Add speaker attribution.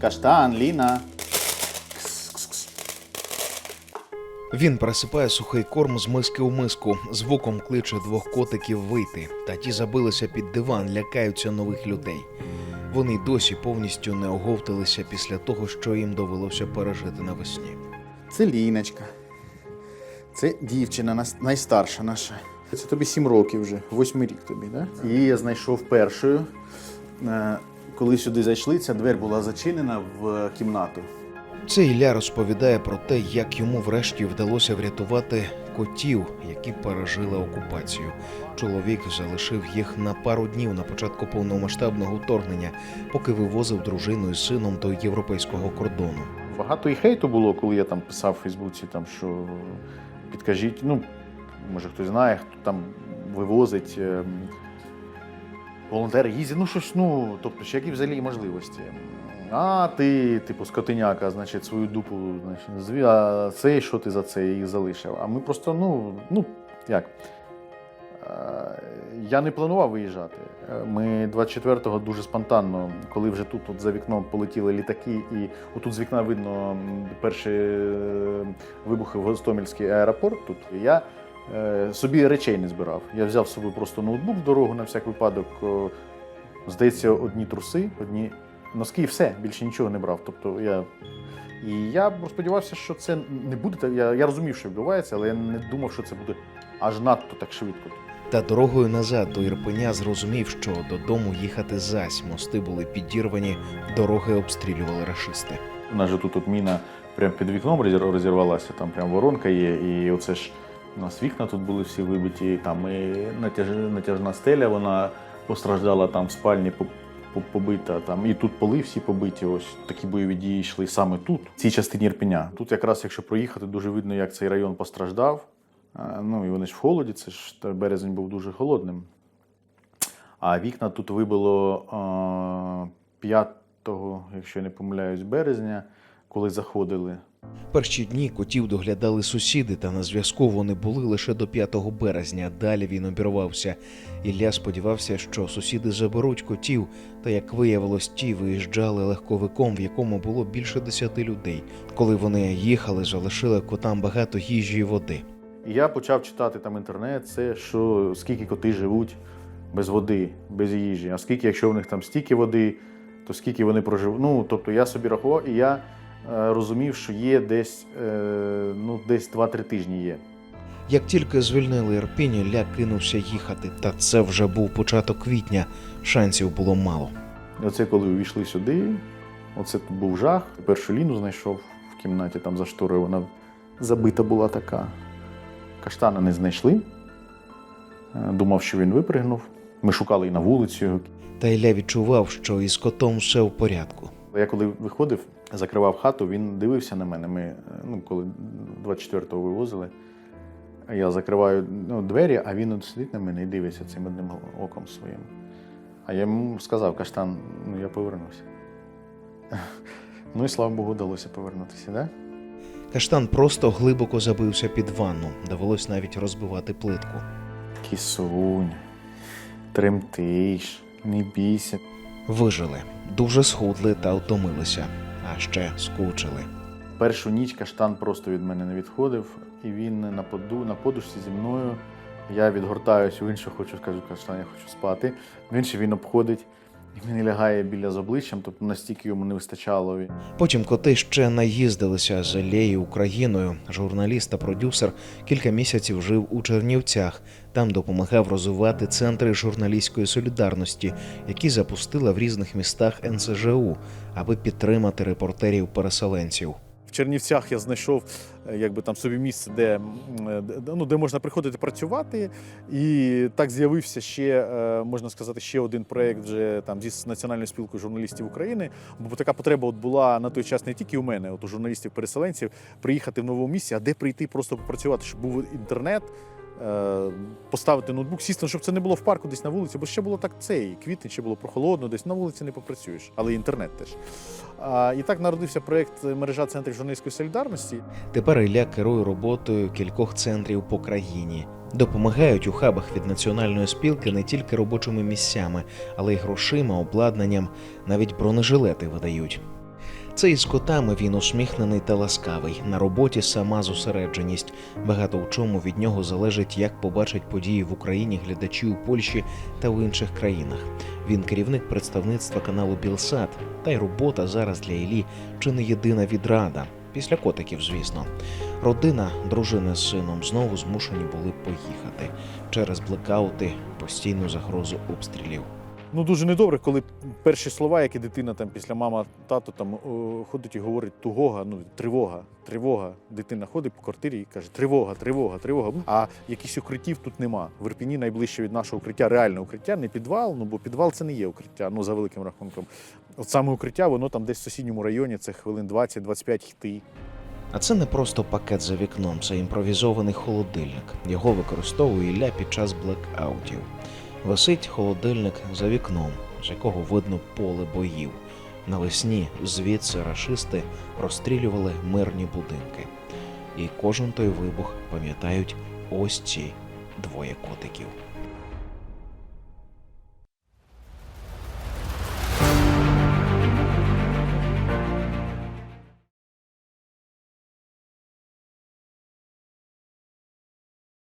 Speaker 1: Каштан, Ліна.
Speaker 2: Він пересипає сухий корм з миски у миску, звуком кличе двох котиків вийти, та ті забилися під диван, лякаються нових людей. Вони досі повністю не оговталися після того, що їм довелося пережити навесні.
Speaker 1: Це Ліночка. Це дівчина нас- найстарша наша. Це тобі сім років вже, восьмий рік тобі, так? Да? Її я знайшов першою. Е, Коли сюди зайшли, ця двері була зачинена в кімнату.
Speaker 2: Це Ілля розповідає про те, як йому врешті вдалося врятувати котів, які пережили окупацію. Чоловік залишив їх на пару днів на початку повномасштабного вторгнення, поки вивозив дружину і сином до європейського кордону.
Speaker 1: Багато і хейту було, коли я там писав в Фейсбуці, там, що підкажіть, ну, може хтось знає, хто там вивозить. Волонтери їздять, ну щось, ну, тобто, ще які взагалі можливості. А ти, типу, скотиняка, значить, свою дупу, значить, зві, а цей, що ти за це їх залишив? А ми просто, ну, ну, як? Я не планував виїжджати. Ми 24-го дуже спонтанно, коли вже тут от за вікном полетіли літаки, і отут з вікна видно перші е, вибухи в Гостомельський аеропорт. Тут я собі речей не збирав. Я взяв з собою просто ноутбук в дорогу на всяк випадок. Здається, одні труси, одні носки, і все, більше нічого не брав. Тобто я. І я сподівався, що це не буде. Я, я розумів, що відбувається, але я не думав, що це буде аж надто так швидко.
Speaker 2: Та дорогою назад до Ірпеня зрозумів, що додому їхати зась. Мости були підірвані, дороги обстрілювали рашисти.
Speaker 1: У нас же тут от міна прямо під вікном розірвалася, там прям воронка є, і оце ж у нас вікна тут були всі вибиті, там і натяж, натяжна стеля, вона постраждала там в спальні по- по- побита, там і тут поли всі побиті. Ось такі бойові дії йшли саме тут, в цій частині Ірпеня. Тут якраз, якщо проїхати, дуже видно, як цей район постраждав. Ну і вони ж в холоді, це ж березень був дуже холодним. А вікна тут вибило 5, якщо я не помиляюсь, березня, коли заходили.
Speaker 2: Перші дні котів доглядали сусіди, та на зв'язку вони були лише до 5 березня. Далі він обірвався. Ілля сподівався, що сусіди заберуть котів, та як виявилось, ті виїжджали легковиком, в якому було більше десяти людей. Коли вони їхали, залишили котам багато їжі і води.
Speaker 1: Я почав читати там інтернет, це що скільки коти живуть без води, без їжі. А скільки, якщо в них там стільки води, то скільки вони проживуть. Ну, тобто я собі рахував, і я розумів, що є десь, е, ну, десь 2-3 тижні є.
Speaker 2: Як тільки звільнили Ірпінь, Ілля кинувся їхати, та це вже був початок квітня. Шансів було мало.
Speaker 1: Оце коли увійшли сюди, оце тут був жах. Першу ліну знайшов в кімнаті, там за шторою вона забита була така. Каштана не знайшли. Е, Думав, що він випригнув. Ми шукали і на вулицю.
Speaker 2: Та Ілля відчував, що із котом все в порядку.
Speaker 1: Я коли виходив, закривав хату, він дивився на мене. Ми, ну, коли 24-го вивозили, я закриваю ну, двері, а він от сидить на мене і дивиться цим одним оком своїм. А я йому сказав, каштан, ну я повернуся. Ну і слава Богу, вдалося повернутися, да?
Speaker 2: Каштан просто глибоко забився під ванну. Довелось навіть розбивати плитку.
Speaker 1: Кісунь, тремтиш, не бійся.
Speaker 2: Вижили, дуже схудли та втомилися, а ще скучили.
Speaker 1: Першу ніч каштан просто від мене не відходив, і він на поду, на подушці зі мною. Я відгортаюсь в іншу, хочу скажу, каштан, я хочу спати. В інший він обходить і він лягає біля з обличчям, тобто настільки йому не вистачало.
Speaker 2: Потім коти ще наїздилися з Алеї Україною. Журналіст та продюсер кілька місяців жив у Чернівцях. Там допомагав розвивати центри журналістської солідарності, які запустила в різних містах НСЖУ, аби підтримати репортерів-переселенців.
Speaker 1: В Чернівцях я знайшов е, якби там собі місце, е, де- ну, де можна приходити працювати. І так з'явився ще, е, можна сказати, ще один проєкт вже там зі Національною спілкою журналістів України. Бо така потреба от була на той час не тільки у мене, от у журналістів-переселенців, приїхати в новому місці, а де прийти просто попрацювати, щоб був інтернет. Е, Поставити ноутбук, сісти, щоб це не було в парку десь на вулиці, бо ще було так цей квітень, ще було прохолодно, десь на вулиці не попрацюєш, але інтернет теж. А, І так народився проєкт мережа центрів журналістської солідарності.
Speaker 2: Тепер Ілля керує роботою кількох центрів по країні. Допомагають у хабах від національної спілки не тільки робочими місцями, але й грошима, обладнанням, навіть бронежилети видають. Це із котами він усміхнений та ласкавий. На роботі сама зосередженість. Багато в чому від нього залежить, як побачать події в Україні глядачі у Польщі та в інших країнах. Він керівник представництва каналу Білсат, та й робота зараз для Іллі чи не єдина відрада. Після котиків, звісно. Родина, дружина з сином знову змушені були поїхати через блекаути, постійну загрозу обстрілів.
Speaker 1: Ну дуже недобре, коли перші слова, які дитина там після мама, тато там ходить і говорить тугога, ну тривога, тривога. Дитина ходить по квартирі і каже: тривога, тривога, тривога. А якихось укриттів тут нема. В Ірпіні найближче від нашого укриття реальне укриття, не підвал. Ну бо підвал це не є укриття, ну за великим рахунком. От саме укриття, воно там десь в сусідньому районі, це хвилин 20-25 йти.
Speaker 2: А це не просто пакет за вікном, це імпровізований холодильник. Його використовує Ілля під час блекаутів. Висить холодильник за вікном, з якого видно поле боїв. Навесні звідси рашисти розстрілювали мирні будинки. І кожен той вибух пам'ятають ось ці двоє котиків.